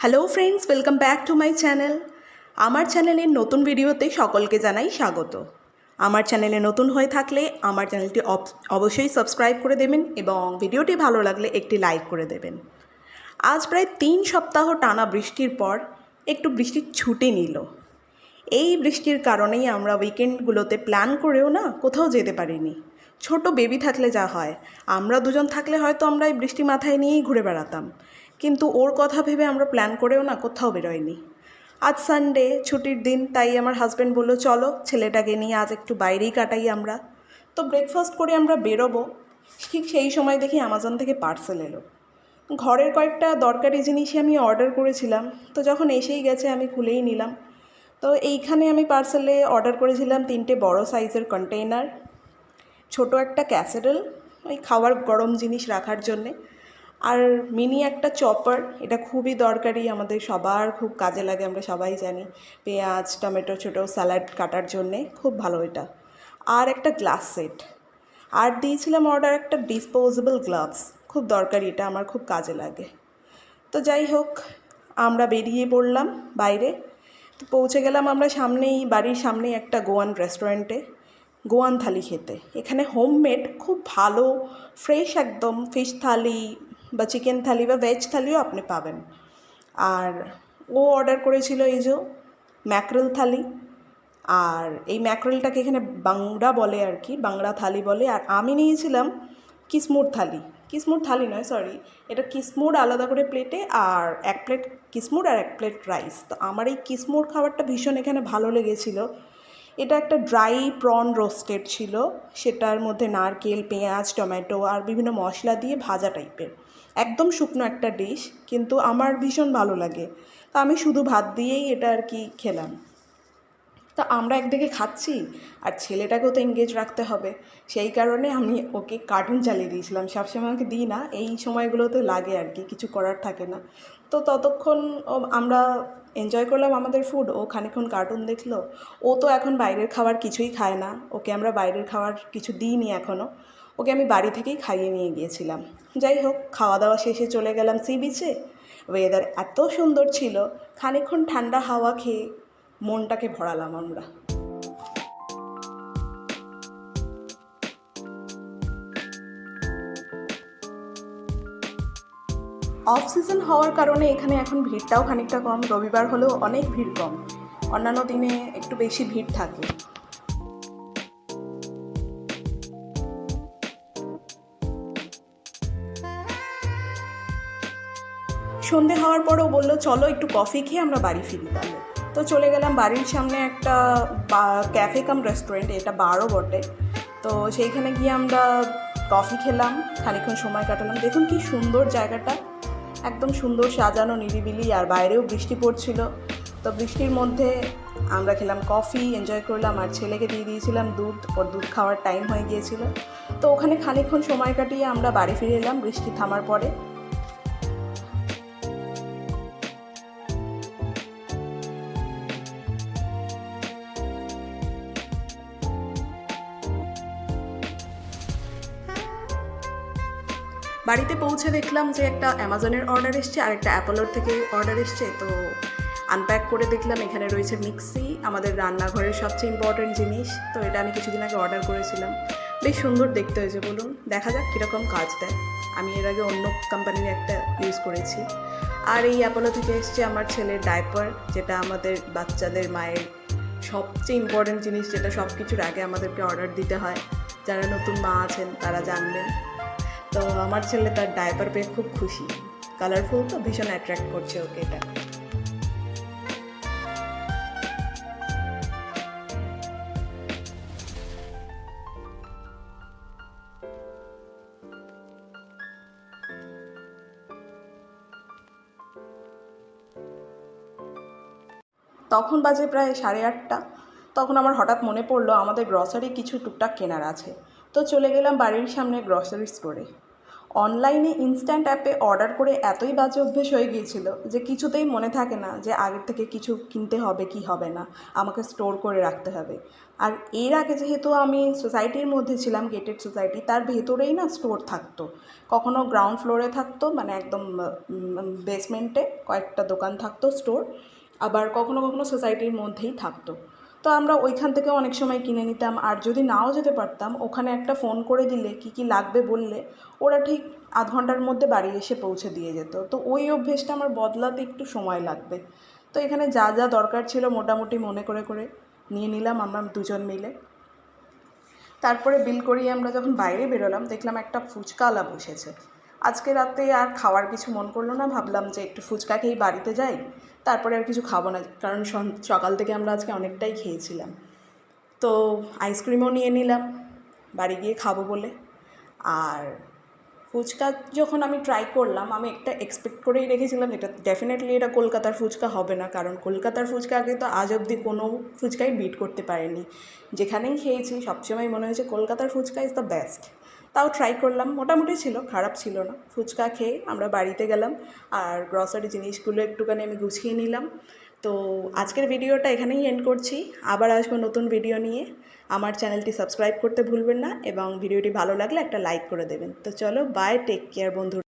Hello friends welcome back to my channel আমার চ্যানেলের নতুন ভিডিওতে সকলকে জানাই স্বাগত। আমার চ্যানেলে নতুন হয়ে থাকলে আমার চ্যানেলটি অবশ্যই সাবস্ক্রাইব করে দেবেন এবং ভিডিওটি ভালো লাগলে একটি লাইক করে দেবেন। আজ প্রায় তিন সপ্তাহ টানা বৃষ্টির পর একটু বৃষ্টির ছুটি নিল। এই বৃষ্টির কারণেই আমরা উইকেন্ডগুলোতে প্ল্যান করেও না কোথাও যেতে পারিনি। ছোট বেবি থাকলে যা হয়, আমরা দুজন থাকলে হয়তো আমরা এই বৃষ্টি মাথায় নিয়েই ঘুরে বেড়াতাম। কিন্তু ওর কথা ভেবে আমরা প্ল্যান করেও না কোথাও বেরোয়নি। আজ সানডে ছুটির দিন, তাই আমার হাজব্যান্ড বলল, চলো, ছেলেটাকে নিয়ে আজ একটু বাইরেই কাটাই আমরা। তো ব্রেকফাস্ট করে আমরা বেরোবো। ঠিক সেই সময় দেখি অ্যামাজন থেকে পার্সেল এলো। ঘরের কয়েকটা দরকারি জিনিসই আমি অর্ডার করেছিলাম। তো যখন এসেই গেছে, আমি খুলেই নিলাম। তো এইখানে আমি পার্সেলে অর্ডার করেছিলাম তিনটে বড় সাইজের কন্টেইনার ছোট একটা ক্যাসেরল ওই খাওয়ার গরম জিনিস রাখার জন্যে। আর মিনি একটা চপার, এটা খুবই দরকারি, আমাদের সবার খুব কাজে লাগে, আমরা সবাই জানি। পেঁয়াজ, টমেটো, ছোটো স্যালাড কাটার জন্যে খুব ভালো এটা। আর একটা গ্লাস সেট। আর দিয়েছিলাম অর্ডার একটা ডিসপোজেবল গ্লাভস, খুব দরকারি, এটা আমার খুব কাজে লাগে। তো যাই হোক, আমরা বেরিয়ে পড়লাম বাইরে। তো পৌঁছে গেলাম আমরা সামনেই, বাড়ির সামনেই একটা গোয়ান রেস্টুরেন্টে গোয়ান থালি খেতে। এখানে হোমমেড খুব ভালো ফ্রেশ একদম ফিশ থালি বা চিকেন থালি বা ভেজ থালিও আপনি পাবেন। আর ও অর্ডার করেছিল এই যে ম্যাকরেল থালি। আর এই ম্যাকরেলটাকে এখানে বাংড়া বলে আর কি বাংড়া থালি বলে। আর আমি নিয়েছিলাম কিসমুর থালি। কিসমুর থালি নয় সরি এটা কিসমুর আলাদা করে প্লেটে আর এক প্লেট কিসমুর আর এক প্লেট রাইস তো আমার এই কিসমুর খাবারটা ভীষণ এখানে ভালো লেগেছিল। এটা একটা ড্রাই প্রন রোস্টেড ছিল। সেটার মধ্যে নারকেল, পেঁয়াজ, টমেটো আর বিভিন্ন মশলা দিয়ে ভাজা টাইপের একদম শুকনো একটা ডিশ কিন্তু আমার ভীষণ ভালো লাগে। তো আমি শুধু ভাত দিয়েই এটা আর কি খেলাম। তা আমরা একদিকে খাচ্ছি, আর ছেলেটাকেও তো এঙ্গেজ রাখতে হবে। সেই কারণে আমি ওকে কার্টুন চালিয়ে দিয়েছিলাম। সবসময় আমাকে দিই না, এই সময়গুলোতে লাগে আর কি, কিছু করার থাকে না। তো ততক্ষণ আমরা এনজয় করলাম আমাদের ফুড ও খানিক্ষণ কার্টুন দেখল। ও তো এখন বাইরের খাবার কিছুই খায় না। ওকে আমরা বাইরের খাবার কিছু দিইনি এখনও ওকে আমি বাড়ি থেকেই খাইয়ে নিয়ে গিয়েছিলাম। যাই হোক খাওয়া দাওয়া শেষে চলে গেলাম সি বিচে ওয়েদার এত সুন্দর ছিল। খানিক্ষণ ঠান্ডা হাওয়া খেয়ে মনটাকে ভরালাম আমরা। অফ সিজন হওয়ার কারণে এখানে এখন ভিড়টাও খানিকটা কম। রবিবার হলেও অনেক ভিড় কম। অন্যান্য দিনে একটু বেশি ভিড় থাকে। সন্ধে হওয়ার পরেও বলল, চলো একটু কফি খেয়ে আমরা বাড়ি ফিরি তাহলে। তো চলে গেলাম বাড়ির সামনে একটা ক্যাফে কাম রেস্টুরেন্ট এটা বারও বটে। তো সেইখানে গিয়ে আমরা কফি খেলাম খানিক্ষণ সময় কাটালাম। দেখুন কি সুন্দর জায়গাটা। একদম সুন্দর সাজানো নিরিবিলি আর বাইরেও বৃষ্টি পড়ছিল। তো বৃষ্টির মধ্যে আমরা খেলাম কফি এনজয় করলাম আর ছেলেকে দিয়ে দিয়েছিলাম দুধ, ওর দুধ খাওয়ার টাইম হয়ে গিয়েছিল। তো ওখানে খানিকক্ষণ সময় কাটিয়ে আমরা বাড়ি ফিরে এলাম, বৃষ্টি থামার পরে। বাড়িতে পৌঁছে দেখলাম যে একটা অ্যামাজনের অর্ডার এসছে, আর একটা অ্যাপোলোর থেকে অর্ডার এসছে। তো আনপ্যাক করে দেখলাম, এখানে রয়েছে মিক্সি আমাদের রান্নাঘরের সবচেয়ে ইম্পর্টেন্ট জিনিস। তো এটা আমি কিছুদিন আগে অর্ডার করেছিলাম। বেশ সুন্দর দেখতে হয়েছে, বলুন। দেখা যাক কীরকম কাজ দেয়। আমি এর আগে অন্য কোম্পানির একটা ইউজ করেছি। আর এই অ্যাপোলো থেকে এসছে আমার ছেলের ডাইপার যেটা আমাদের বাচ্চাদের মায়ের সবচেয়ে ইম্পর্টেন্ট জিনিস, যেটা সব কিছুর আগে আমাদেরকে অর্ডার দিতে হয়। যারা নতুন মা আছেন, তারা জানবেন। তো আমার ছেলে তার ডাইপার পেয়ে খুব খুশি। কালারফুল তো, ভীষণ অ্যাট্রাক্ট করছে ওকে এটা। তখন বাজে প্রায় সাড়ে আটটা। তখন আমার হঠাৎ মনে পড়ল, আমাদের গ্রসারি কিছু টুকটাক কেনার আছে। তো চলে গেলাম বাড়ির সামনে গ্রসারি স্টোরে অনলাইনে ইনস্ট্যান্ট অ্যাপে অর্ডার করে এতই বাজে অভ্যেস হয়ে গিয়েছিল যে কিছুতেই মনে থাকে না যে আগের থেকে কিছু কিনতে হবে কি হবে না, আমাকে স্টোর করে রাখতে হবে। আর এর আগে যেহেতু আমি সোসাইটির মধ্যে ছিলাম, গেটেড সোসাইটি, তার ভেতরেই না স্টোর থাকতো। কখনো গ্রাউন্ড ফ্লোরে থাকতো মানে একদম বেসমেন্টে কয়েকটা দোকান থাকতো স্টোর, আবার কখনো কখনো সোসাইটির মধ্যেই থাকতো। তো আমরা ওইখান থেকে অনেক সময় কিনে নিতাম। আর যদি নাও যেতে পারতাম, ওখানে একটা ফোন করে দিলে কি কি লাগবে বললে, ওরা ঠিক আধ ঘণ্টার মধ্যে বাড়ি এসে পৌঁছে দিয়ে যেত। তো ওই অভ্যেসটা আমার বদলাতে একটু সময় লাগবে। তো এখানে যা যা দরকার ছিল মোটামুটি মনে করে করে নিয়ে নিলাম আমরা দুজন মিলে। তারপরে বিল করিয়ে আমরা যখন বাইরে বেরোলাম, দেখলাম একটা ফুচকাওয়ালা বসেছে। আজকে রাতে আর খাওয়ার কিছু মন করল না, ভাবলাম যে একটু ফুচকা খেয়েই বাড়িতে যাই। তারপরে আর কিছু খাব না, কারণ সকাল থেকে আমরা আজকে অনেকটাই খেয়েছিলাম। তো আইসক্রিমও নিয়ে নিলাম, বাড়ি গিয়ে খাব বলে। আর ফুচকা যখন আমি ট্রাই করলাম, আমি একটা এক্সপেক্ট করেই রেখেছিলাম এটা ডেফিনেটলি এটা কলকাতার ফুচকা হবে না, কারণ কলকাতার ফুচকা আগে তো আজ অবধি কোনো ফুচকাই বিট করতে পারেনি। যেখানেই খেয়েছি, সবসময় মনে হয়েছে কলকাতার ফুচকা ইজ দ্য বেস্ট তাও ট্রাই করলাম। মোটামুটি ছিল, খারাপ ছিল না। ফুচকা খেয়ে আমরা বাড়িতে গেলাম আর গ্রসারি জিনিসগুলো একটুখানি আমি গুছিয়ে নিলাম। তো আজকের ভিডিওটা এখানেই এন্ড করছি। আবার আসব নতুন ভিডিও নিয়ে। আমার চ্যানেলটি সাবস্ক্রাইব করতে ভুলবেন না এবং ভিডিওটি ভালো লাগলে একটা লাইক করে দেবেন। তো চলো বাই টেক কেয়ার বন্ধু